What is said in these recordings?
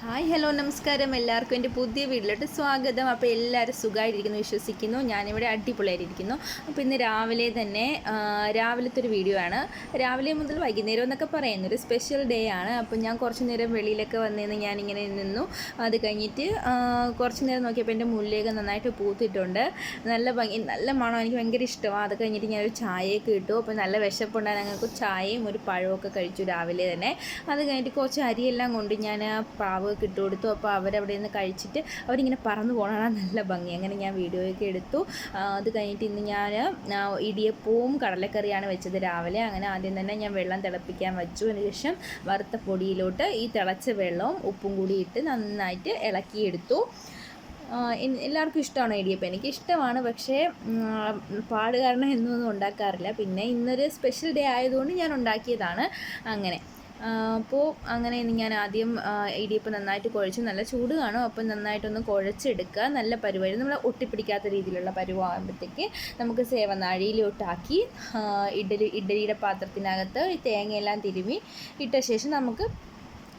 Hi hello നമസ്കാരം. എല്ലാവർക്കും എന്റെ പുതിയ വീട്ടിലോട്ട് സ്വാഗതം. അപ്പോൾ എല്ലാവരും സുഖമായിട്ടിരിക്കുന്നു വിശ്വസിക്കുന്നു. ഞാനിവിടെ അടിപൊളിയായിട്ടിരിക്കുന്നു. അപ്പോൾ ഇന്ന് രാവിലെ തന്നെ രാവിലത്തെ ഒരു വീഡിയോ ആണ്. രാവിലെ മുതൽ വൈകുന്നേരം എന്നൊക്കെ പറയുന്ന ഒരു സ്പെഷ്യൽ ഡേ ആണ്. അപ്പോൾ ഞാൻ കുറച്ച് നേരം വെളിയിലൊക്കെ വന്നിരുന്ന് ഞാനിങ്ങനെ നിന്നു. അത് കഴിഞ്ഞിട്ട് കുറച്ച് നേരം നോക്കിയപ്പോൾ എന്റെ മുല്ലയൊക്കെ നന്നായിട്ട് പൂത്തിട്ടുണ്ട്. നല്ല ഭംഗി നല്ല മണം എനിക്ക് ഭയങ്കര ഇഷ്ടമാണ്. അത് കഴിഞ്ഞിട്ട് ഞാനൊരു ചായയൊക്കെ ഇട്ടു. അപ്പോൾ നല്ല വിശപ്പുണ്ടായി ഞങ്ങൾക്ക് ചായയും ഒരു പഴമൊക്കെ കഴിച്ചു രാവിലെ തന്നെ. അത് കഴിഞ്ഞിട്ട് കുറച്ച് അരിയെല്ലാം കൊണ്ട് ഞാൻ പ്രാവ് ഇട്ട് കൊടുത്തു അപ്പോൾ അവരവിടെ നിന്ന് കഴിച്ചിട്ട് അവരിങ്ങനെ പറന്നു പോകണം. നല്ല ഭംഗി. അങ്ങനെ ഞാൻ വീഡിയോയൊക്കെ എടുത്തു. അത് കഴിഞ്ഞിട്ട് ഇന്ന് ഞാൻ ഇടിയപ്പവും കടലക്കറിയാണ് വെച്ചത് രാവിലെ. അങ്ങനെ ആദ്യം തന്നെ ഞാൻ വെള്ളം തിളപ്പിക്കാൻ വെച്ചു. അതിനുശേഷം വറുത്ത പൊടിയിലോട്ട് ഈ തിളച്ച വെള്ളവും ഉപ്പും കൂടി ഇട്ട് നന്നായിട്ട് ഇളക്കിയെടുത്തു. എല്ലാവർക്കും ഇഷ്ടമാണ് ഇടിയപ്പം? എനിക്ക് ഇഷ്ടമാണ്. പക്ഷേ പാട് കാരണം എന്നൊന്നും ഉണ്ടാക്കാറില്ല. പിന്നെ ഇന്നൊരു സ്പെഷ്യൽ ഡേ ആയതുകൊണ്ട് ഞാൻ ഉണ്ടാക്കിയതാണ്. അങ്ങനെ. അപ്പോൾ അങ്ങനെ ഇനി ഞാൻ ആദ്യം ഇടിയപ്പം നന്നായിട്ട് കുഴച്ച് നല്ല ചൂട് കാണും. അപ്പം നന്നായിട്ടൊന്ന് കുഴച്ചെടുക്കുക. നല്ല പരുവായി. നമ്മൾ ഒട്ടിപ്പിടിക്കാത്ത രീതിയിലുള്ള പരുവാകുമ്പോഴത്തേക്ക് നമുക്ക് സേവനാഴിയിലോട്ടാക്കി ഇഡലി ഇഡലിയുടെ പാത്രത്തിനകത്ത് ഈ തേങ്ങയെല്ലാം തിരുമി ഇട്ട ശേഷം നമുക്ക്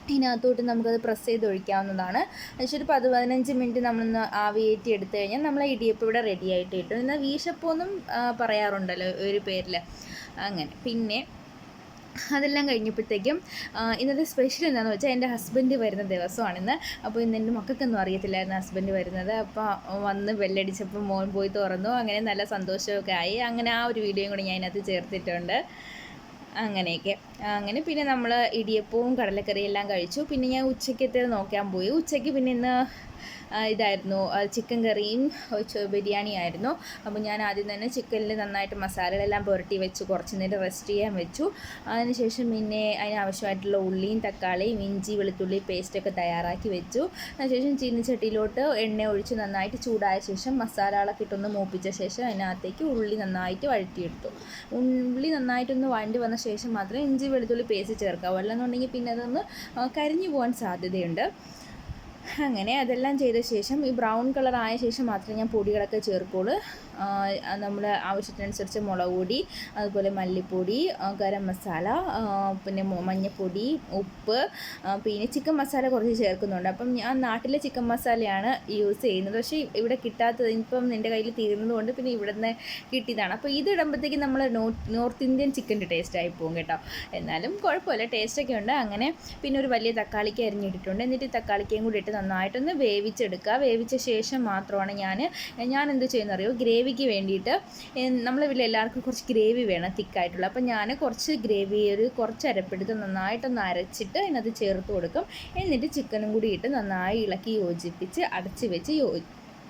ഇതിനകത്തോട്ട് നമുക്കത് പ്രസ് ചെയ്ത് ഒഴിക്കാവുന്നതാണ് പക്ഷേ ഒരു പത് പതിനഞ്ച് മിനിറ്റ് നമ്മളൊന്ന് ആവിയേറ്റി എടുത്തു കഴിഞ്ഞാൽ നമ്മളെ ഇടിയപ്പം ഇവിടെ റെഡി ആയിട്ട് കിട്ടും. എന്നാൽ വീശപ്പൊന്നും പറയാറുണ്ടല്ലോ ഒരു പേരിൽ അങ്ങനെ. പിന്നെ അതെല്ലാം കഴിഞ്ഞപ്പോഴത്തേക്കും ഇന്നത്തെ സ്പെഷ്യൽ എന്താണെന്ന് വെച്ചാൽ എന്റെ ഹസ്ബൻഡ് വരുന്ന ദിവസമാണിന്ന്. അപ്പോൾ ഇന്ന് എന്റെ മക്കൾക്കൊന്നും അറിയത്തില്ലായിരുന്നു ഹസ്ബൻഡ് വരുന്നത്. അപ്പോൾ വന്ന് ബെല്ലടിച്ചപ്പോൾ മോൻ പോയി തുറന്നു. അങ്ങനെ നല്ല സന്തോഷമൊക്കെ ആയി. അങ്ങനെ ആ ഒരു വീഡിയോയും കൂടി ഞാൻ അതിനകത്ത് ചേർത്തിട്ടുണ്ട്. അങ്ങനെയൊക്കെ. അങ്ങനെ പിന്നെ നമ്മൾ ഇടിയപ്പവും കടലക്കറിയും എല്ലാം കഴിച്ചു. പിന്നെ ഞാൻ ഉച്ചയ്ക്കത്തേത് നോക്കാൻ പോയി. ഉച്ചയ്ക്ക് പിന്നെ ഇന്ന് ഇതായിരുന്നു ചിക്കൻ കറിയും ബിരിയാണി ആയിരുന്നു. അപ്പോൾ ഞാൻ ആദ്യം തന്നെ ചിക്കനിൽ നന്നായിട്ട് മസാലകളെല്ലാം പുരട്ടി വെച്ച് കുറച്ച് നേരം റെസ്റ്റ് ചെയ്യാൻ വെച്ചു. അതിനുശേഷം പിന്നെ അതിനാവശ്യമായിട്ടുള്ള ഉള്ളിയും തക്കാളിയും ഇഞ്ചി വെളുത്തുള്ളി പേസ്റ്റൊക്കെ തയ്യാറാക്കി വെച്ചു. അതിനുശേഷം ചീനിച്ചട്ടിയിലോട്ട് എണ്ണ ഒഴിച്ച് നന്നായിട്ട് ചൂടായ ശേഷം മസാലകളൊക്കെ ഇട്ടൊന്ന് മൂപ്പിച്ച ശേഷം അതിനകത്തേക്ക് ഉള്ളി നന്നായിട്ട് വഴറ്റിയെടുത്തു. ഉള്ളി നന്നായിട്ടൊന്ന് വഴണ്ടി വന്ന ശേഷം മാത്രമേ ഇഞ്ചി വെളുത്തുള്ളി പേസ്റ്റ് ചേർക്കാവൂ. അല്ലെന്നുണ്ടെങ്കിൽ പിന്നെ അതൊന്ന് കരിഞ്ഞു പോകാൻ സാധ്യതയുണ്ട്. അങ്ങനെ അതെല്ലാം ചെയ്ത ശേഷം ഈ ബ്രൗൺ കളർ ആയ ശേഷം മാത്രമേ ഞാൻ പൊടികളൊക്കെ ചേർക്കുള്ളൂ. നമ്മൾ ആവശ്യത്തിനനുസരിച്ച് മുളക് പൊടി അതുപോലെ മല്ലിപ്പൊടി ഗരം മസാല പിന്നെ മഞ്ഞൾപ്പൊടി ഉപ്പ് പിന്നെ ചിക്കൻ മസാല കുറച്ച് ചേർക്കുന്നുണ്ട്. അപ്പം ഞാൻ നാട്ടിലെ ചിക്കൻ മസാലയാണ് യൂസ് ചെയ്യുന്നത്. പക്ഷേ ഇവിടെ കിട്ടാത്തത് ഇപ്പം എന്റെ കയ്യിൽ തീരുന്നത് കൊണ്ട് പിന്നെ ഇവിടെ നിന്ന് കിട്ടിയതാണ്. അപ്പോൾ ഇത് ഇടുമ്പോഴത്തേക്കും നമ്മൾ നോർത്ത് ഇന്ത്യൻ ചിക്കന്റെ ടേസ്റ്റ് ആയി പോകും കേട്ടോ. എന്നാലും കുഴപ്പമില്ല ടേസ്റ്റൊക്കെ ഉണ്ട്. അങ്ങനെ പിന്നെ ഒരു വലിയ തക്കാളിക്ക് അരിഞ്ഞിട്ടിട്ടുണ്ട്. എന്നിട്ട് തക്കാളിക്കയും കൂടി ഇട്ട് നന്നായിട്ടൊന്ന് വേവിച്ചെടുക്കുക. വേവിച്ച ശേഷം മാത്രമാണ് ഞാൻ ഞാൻ എന്ത് ചെയ്യുന്നറിയോ? ഗ്രേവിക്ക് വേണ്ടിയിട്ട് നമ്മൾ വീട്ടിൽ എല്ലാവർക്കും കുറച്ച് ഗ്രേവി വേണം തിക്കായിട്ടുള്ള. അപ്പം ഞാൻ കുറച്ച് ഗ്രേവി ഒരു കുറച്ച് അരപ്പെടുത്ത് നന്നായിട്ടൊന്ന് അരച്ചിട്ട് അതിനകത്ത് ചേർത്ത് കൊടുക്കും. എന്നിട്ട് ചിക്കനും കൂടി ഇട്ട് നന്നായി ഇളക്കി യോജിപ്പിച്ച് അടച്ച് വെച്ച് യോ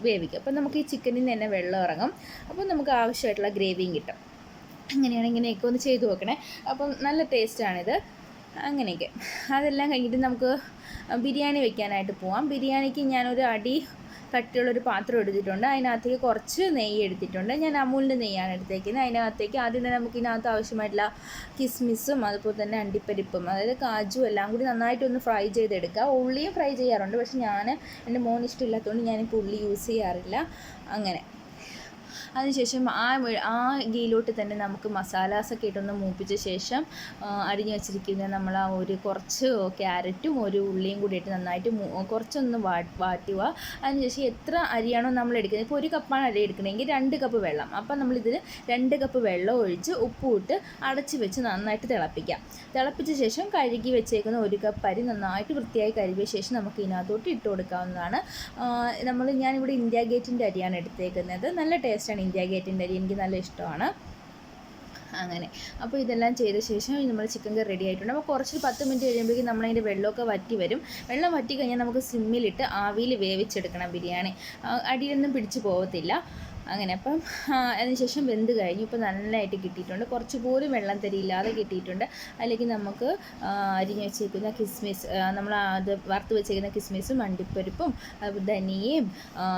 വേവിക്കും. അപ്പം നമുക്ക് ഈ ചിക്കനിൽ നിന്ന് തന്നെ വെള്ളം ഇറങ്ങും. അപ്പോൾ നമുക്ക് ആവശ്യമായിട്ടുള്ള ഗ്രേവിയും കിട്ടും. അങ്ങനെയാണ് ഇങ്ങനെയൊക്കെ ഒന്ന് ചെയ്ത് നോക്കണേ. അപ്പം നല്ല ടേസ്റ്റാണിത് അങ്ങനെയൊക്കെ. അതെല്ലാം കഴിഞ്ഞിട്ട് നമുക്ക് ബിരിയാണി വെക്കാനായിട്ട് പോവാം. ബിരിയാണിക്ക് ഞാനൊരു അടി കട്ടിയുള്ളൊരു പാത്രം എടുത്തിട്ടുണ്ട്. അതിനകത്തേക്ക് കുറച്ച് നെയ്യ് എടുത്തിട്ടുണ്ട്. ഞാൻ അമൂലിന്റെ നെയ്യാണ് എടുത്തേക്കുന്നത്. അതിനകത്തേക്ക് ആദ്യം തന്നെ നമുക്ക് ഇതിനകത്ത് ആവശ്യമായിട്ടുള്ള കിസ്മിസും അതുപോലെ തന്നെ അണ്ടിപ്പരിപ്പും അതായത് കാജു എല്ലാം കൂടി നന്നായിട്ടൊന്ന് ഫ്രൈ ചെയ്തെടുക്കുക. ഉള്ളിയും ഫ്രൈ ചെയ്യാറുണ്ട്. പക്ഷെ ഞാൻ എന്റെ മോൻ ഇഷ്ടമില്ലാത്തതുകൊണ്ട് ഞാനിപ്പോൾ ഉള്ളി യൂസ് ചെയ്യാറില്ല. അങ്ങനെ. അതിനുശേഷം ആ ആ ഗീലോട്ട് തന്നെ നമുക്ക് മസാലാസൊക്കെ ഇട്ടൊന്ന് മൂപ്പിച്ച ശേഷം അരിഞ്ഞു വെച്ചിരിക്കുന്ന നമ്മൾ ആ ഒരു കുറച്ച് ക്യാരറ്റും ഒരു ഉള്ളിയും കൂടി ഇട്ട് നന്നായിട്ട് കുറച്ചൊന്ന് വാട്ടുക. അതിനുശേഷം എത്ര അരിയാണോ നമ്മൾ എടുക്കുന്നത്? ഇപ്പോൾ ഒരു കപ്പാണ് അരി എടുക്കണമെങ്കിൽ രണ്ട് കപ്പ് വെള്ളം. അപ്പം നമ്മളിതിൽ രണ്ട് കപ്പ് വെള്ളം ഒഴിച്ച് ഉപ്പും ഇട്ട് അടച്ച് വെച്ച് നന്നായിട്ട് തിളപ്പിക്കാം. തിളപ്പിച്ച ശേഷം കഴുകി വെച്ചേക്കുന്ന ഒരു കപ്പ് അരി നന്നായിട്ട് വൃത്തിയായി കഴുകിയ ശേഷം നമുക്ക് ഇതിനകത്തോട്ട് ഇട്ട് കൊടുക്കാവുന്നതാണ്. നമ്മൾ ഞാനിവിടെ ഇന്ത്യ ഗേറ്റിന്റെ അരിയാണ് എടുത്തേക്കുന്നത്. നല്ല ടേസ്റ്റാണ് ഇന്ത്യ ഗേറ്റിന്റെ അരി. എനിക്ക് നല്ല ഇഷ്ടമാണ്. അങ്ങനെ. അപ്പോൾ ഇതെല്ലാം ചെയ്ത ശേഷം നമ്മൾ ചിക്കൻ കറി റെഡി ആയിട്ടുണ്ട്. അപ്പോൾ കുറച്ച് പത്ത് മിനിറ്റ് കഴിയുമ്പോഴേക്കും നമ്മളതിന്റെ വെള്ളമൊക്കെ വറ്റി വരും. വെള്ളം വറ്റി കഴിഞ്ഞാൽ നമുക്ക് സിമ്മിലിട്ട് ആവിയിൽ വേവിച്ചെടുക്കണം ബിരിയാണി. അടിയിലൊന്നും പിടിച്ച് പോകത്തില്ല. അങ്ങനെ അപ്പം അതിനുശേഷം വെന്ത് കഴിഞ്ഞു. ഇപ്പോൾ നല്ലതായിട്ട് കിട്ടിയിട്ടുണ്ട്. കുറച്ച് പോലും വെള്ളം തരിയില്ലാതെ കിട്ടിയിട്ടുണ്ട്. അതിലേക്ക് നമുക്ക് അരിഞ്ഞു വെച്ചേക്കുന്ന കിസ്മിസ് നമ്മൾ അത് വറുത്ത് വെച്ചിരിക്കുന്ന കിസ്മിസും അണ്ടിപ്പരിപ്പും ധനിയയും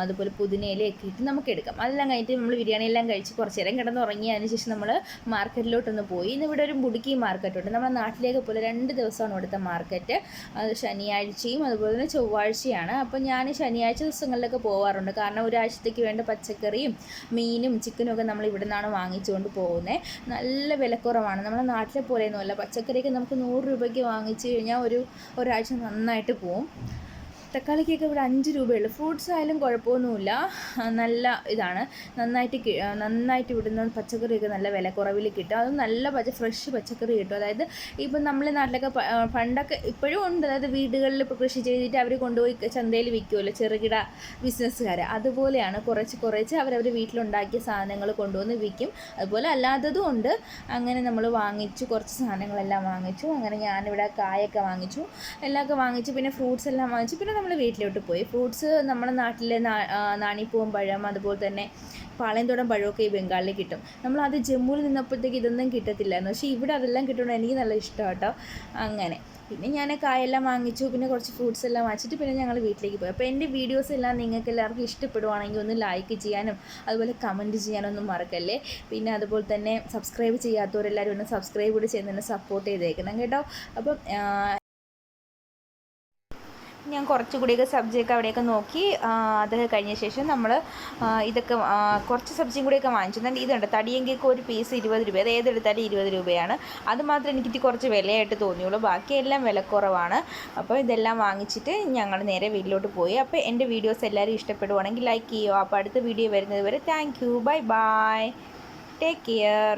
അതുപോലെ പുതിനയിലയൊക്കെ ഇട്ട് നമുക്ക് എടുക്കാം. അതെല്ലാം കഴിഞ്ഞിട്ട് നമ്മൾ ബിരിയാണി എല്ലാം കഴിച്ച് കുറച്ച് നേരം കിടന്ന് ഉറങ്ങി അതിനുശേഷം നമ്മൾ മാർക്കറ്റിലോട്ടൊന്ന് പോയി. ഇന്ന് ഇവിടെ ഒരു മുടുക്കി മാർക്കറ്റുണ്ട്. നമ്മുടെ നാട്ടിലേക്ക് പോലെ രണ്ട് ദിവസമാണ് ഇവിടുത്തെ മാർക്കറ്റ്. അത് ശനിയാഴ്ചയും അതുപോലെ തന്നെ ചൊവ്വാഴ്ചയാണ്. അപ്പോൾ ഞാൻ ശനിയാഴ്ച ദിവസങ്ങളിലൊക്കെ പോകാറുണ്ട് കാരണം ഒരാഴ്ചത്തേക്ക് വേണ്ട പച്ചക്കറിയും മീനും ചിക്കനും ഒക്കെ നമ്മൾ ഇവിടെ നിന്നാണ് വാങ്ങിച്ചുകൊണ്ട് പോകുന്നത് നല്ല വിലക്കുറവാണ്. നമ്മുടെ നാട്ടിലെ പോലെയൊന്നുമല്ല. പച്ചക്കറിയൊക്കെ നമുക്ക് നൂറ് രൂപയ്ക്ക് വാങ്ങിച്ചു കഴിഞ്ഞാൽ ഒരു ഒരാഴ്ച നന്നായിട്ട് പോവും. തക്കാളിക്കൊക്കെ ഇവിടെ അഞ്ച് രൂപയുള്ളൂ. ഫ്രൂട്ട്സ് ആയാലും കുഴപ്പമൊന്നുമില്ല. നല്ല ഇതാണ്. നന്നായിട്ട് നന്നായിട്ട് ഇവിടുന്ന് പച്ചക്കറിയൊക്കെ നല്ല വില കുറവിൽ കിട്ടും. അതും നല്ല പച്ച ഫ്രഷ് പച്ചക്കറി കിട്ടും. അതായത് ഇപ്പം നമ്മളെ നാട്ടിലൊക്കെ പണ്ടൊക്കെ ഇപ്പോഴും ഉണ്ട്. അതായത് വീടുകളിൽ ഇപ്പോൾ കൃഷി ചെയ്തിട്ട് അവർ കൊണ്ടുപോയി ചന്തയിൽ വിൽക്കുമല്ലോ ചെറുകിട ബിസിനസ്സുകാർ അതുപോലെയാണ് കുറച്ച് കുറച്ച് അവരവർ വീട്ടിലുണ്ടാക്കിയ സാധനങ്ങൾ കൊണ്ടുവന്ന് വിൽക്കും. അതുപോലെ അല്ലാത്തതും ഉണ്ട്. അങ്ങനെ നമ്മൾ വാങ്ങിച്ചു കുറച്ച് സാധനങ്ങളെല്ലാം വാങ്ങിച്ചു. അങ്ങനെ ഞാനിവിടെ കായൊക്കെ വാങ്ങിച്ചു. എല്ലാമൊക്കെ വാങ്ങിച്ചു. പിന്നെ ഫ്രൂട്ട്സ് എല്ലാം വാങ്ങിച്ചു. പിന്നെ നമ്മൾ വീട്ടിലോട്ട് പോയി. ഫ്രൂട്ട്സ് നമ്മുടെ നാട്ടിലെ നാ- ആ, നാണിപ്പൂവൻ പഴം അതുപോലെ തന്നെ പാളയംതോടൻ പഴമൊക്കെ ഈ ബംഗാളിൽ കിട്ടും. നമ്മൾ അത് ജമ്മുവിൽ നിന്നപ്പോഴത്തേക്ക് ഇതൊന്നും കിട്ടത്തില്ലായിരുന്നു. പക്ഷേ ഇവിടെ അതെല്ലാം കിട്ടുന്നത് എനിക്ക് നല്ല ഇഷ്ടം കേട്ടോ. അങ്ങനെ. പിന്നെ ഞാൻ കായെല്ലാം വാങ്ങിച്ചു. പിന്നെ കുറച്ച് ഫ്രൂട്ട്സ് എല്ലാം വാങ്ങിച്ചിട്ട് പിന്നെ ഞങ്ങൾ വീട്ടിലേക്ക് പോയി. അപ്പോൾ എന്റെ വീഡിയോസ് എല്ലാം നിങ്ങൾക്ക് എല്ലാവർക്കും ഇഷ്ടപ്പെടുവാണെങ്കിൽ ഒന്ന് ലൈക്ക് ചെയ്യാനും അതുപോലെ കമന്റ് ചെയ്യാനൊന്നും മറക്കല്ലേ? പിന്നെ അതുപോലെ തന്നെ സബ്സ്ക്രൈബ് ചെയ്യാത്തവരെല്ലാവരും ഒന്ന് സബ്സ്ക്രൈബ് കൂടി ചെയ്യുന്നതിന് സപ്പോർട്ട് ചെയ്തേക്കണം കേട്ടോ. അപ്പം ഞാൻ കുറച്ചുകൂടിയൊക്കെ സബ്ജിയൊക്കെ അവിടെയൊക്കെ നോക്കി അത് കഴിഞ്ഞ ശേഷം നമ്മൾ ഇതൊക്കെ കുറച്ച് സബ്ജിയും കൂടിയൊക്കെ വാങ്ങിച്ചു. എന്നാൽ ഇതുണ്ട്. തടിയെങ്കിക്ക് ഒരു പീസ് ഇരുപത് രൂപ. അത് ഏതെടുത്താലും ഇരുപത് രൂപയാണ്. അത് മാത്രമേ എനിക്ക് കുറച്ച് വിലയായിട്ട് തോന്നിയുള്ളൂ. ബാക്കിയെല്ലാം വിലക്കുറവാണ് അപ്പോൾ ഇതെല്ലാം വാങ്ങിച്ചിട്ട് ഞങ്ങൾ നേരെ വീട്ടിലോട്ട് പോയി. അപ്പോൾ എന്റെ വീഡിയോസ് എല്ലാവരും ഇഷ്ടപ്പെടുവാണെങ്കിൽ ലൈക്ക് ചെയ്യുമോ അപ്പോൾ അടുത്ത വീഡിയോ വരുന്നത് വരെ thank you. Bye bye. Take care